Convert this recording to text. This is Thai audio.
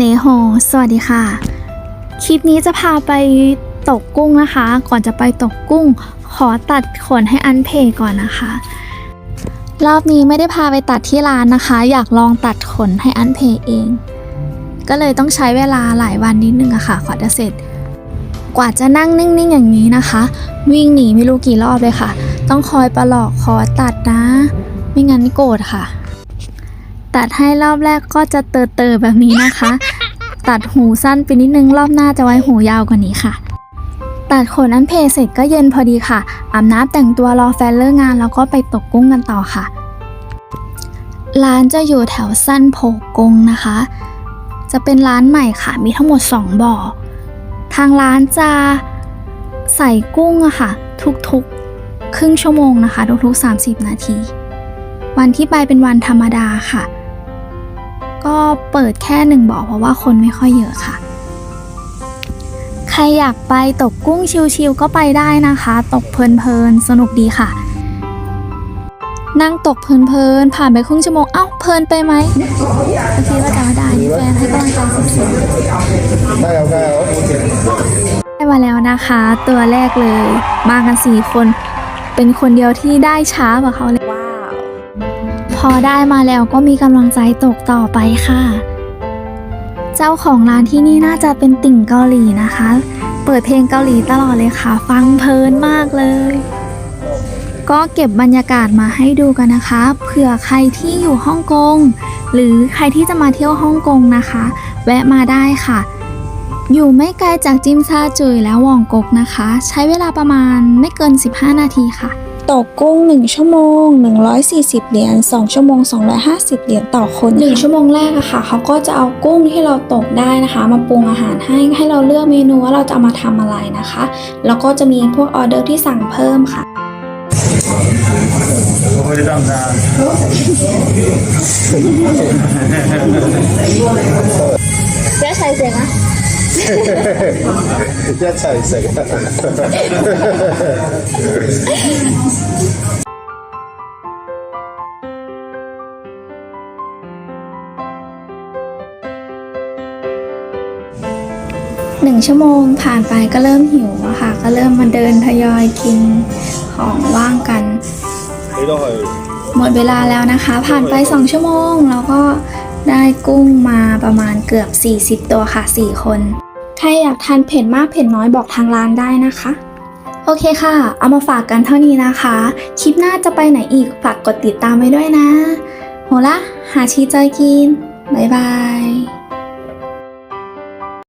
เนโฮสวัสดีค่ะ คลิปนี้จะพาไปตกกุ้งนะคะ ก่อนจะไปตกกุ้ง ขอตัดขนให้อันเพก่อนนะคะ รอบนี้ไม่ได้พาไปตัดที่ร้านนะคะ อยากลองตัดขนให้อันเพเอง ก็เลยต้องใช้เวลาหลายวันนิดนึงอะค่ะกว่าจะเสร็จ กว่าจะนั่งนิ่งๆอย่างนี้นะคะ วิ่งหนีไม่รู้กี่รอบเลยค่ะ ต้องคอยประหลอกขอตัดนะ ไม่งั้นโกรธค่ะ ตัดให้รอบแรกก็จะเตอเตอๆแบบนี้นะคะ ตัดหูสั้นไปนิดนึงรอบหน้าจะไว้หูยาวกว่านี้ค่ะ ตัดขนอันเพเสร็จก็เย็นพอดีค่ะอาบน้ำแต่งตัวรอแฟนเลิกงานแล้วก็ไปตกกุ้งกันต่อค่ะ ร้านจะอยู่แถวสั้นโพกงนะคะ จะเป็นร้านใหม่ค่ะ มีทั้งหมด 2บ่อทางร้านจะใส่กุ้งอะค่ะ ทุกๆ ครึ่งชั่วโมงนะคะ ทุกๆ 30 นาที วันที่ไปเป็นวันธรรมดาค่ะ ก็เปิดแค่หนึ่งบ่อเพราะว่าคนไม่ค่อยเยอะค่ะ ใครอยากไปตกกุ้งชิวๆก็ไปได้นะคะ ตกเพลินๆสนุกดีค่ะ นั่งตกเพลินๆผ่านไปครึ่งชั่วโมงเอ้าเพลินไปไหมโอเคว่าจะไม่ได้แฟนให้กำลังใจสุดๆได้เอาได้เอาได้มาแล้วนะคะ ตัวแรกเลย มากันสี่คน เป็นคนเดียวที่ได้ช้ากว่าเขาเลยว้าว พอได้มาแล้วก็มีกำลังใจตกต่อไปค่ะ เจ้าของร้านที่นี่น่าจะเป็นติ่งเกาหลีนะคะ เปิดเพลงเกาหลีตลอดเลยค่ะ ฟังเพลินมากเลย ก็เก็บบรรยากาศมาให้ดูกันนะคะ เผื่อใครที่อยู่ฮ่องกง หรือใครที่จะมาเที่ยวฮ่องกงนะคะ แวะมาได้ค่ะอยู่ไม่ไกลจากจิมซาจุยและวองกกนะคะ ใช้เวลาประมาณไม่เกิน 15 นาทีค่ะ ต่อกุ้ง 1 ชั่วโมง 140 เหรียญ 2 ชั่วโมง 250 เหรียญต่อคน 1 ชั่วโมงแรกอะค่ะ เขาก็จะเอากุ้งที่เราตกได้นะคะ มาปรุงอาหารให้ ให้เราเลือกเมนูว่าเราจะเอามาทำอะไรนะคะ แล้วก็จะมีพวกออเดอร์ที่สั่งเพิ่มค่ะจะใช้เสียงนะจะใช้เสียง หนึ่งชั่วโมงผ่านไปก็เริ่มหิวอะค่ะ ก็เริ่มมาเดินทยอยกินของว่างกัน หมดเวลาแล้วนะคะ ผ่านไปสองชั่วโมง แล้วก็ได้กุ้งมาประมาณเกือบ 40 ตัวค่ะ 4 คน ใครอยากทานเผ็ดมากเผ็ดน้อยบอกทางร้านได้นะคะ โอเคค่ะ เอามาฝากกันเท่านี้นะคะ คลิปหน้าจะไปไหนอีกฝากกดติดตามไว้ด้วยนะ โหละ หาชีจอยกิน บ๊ายบาย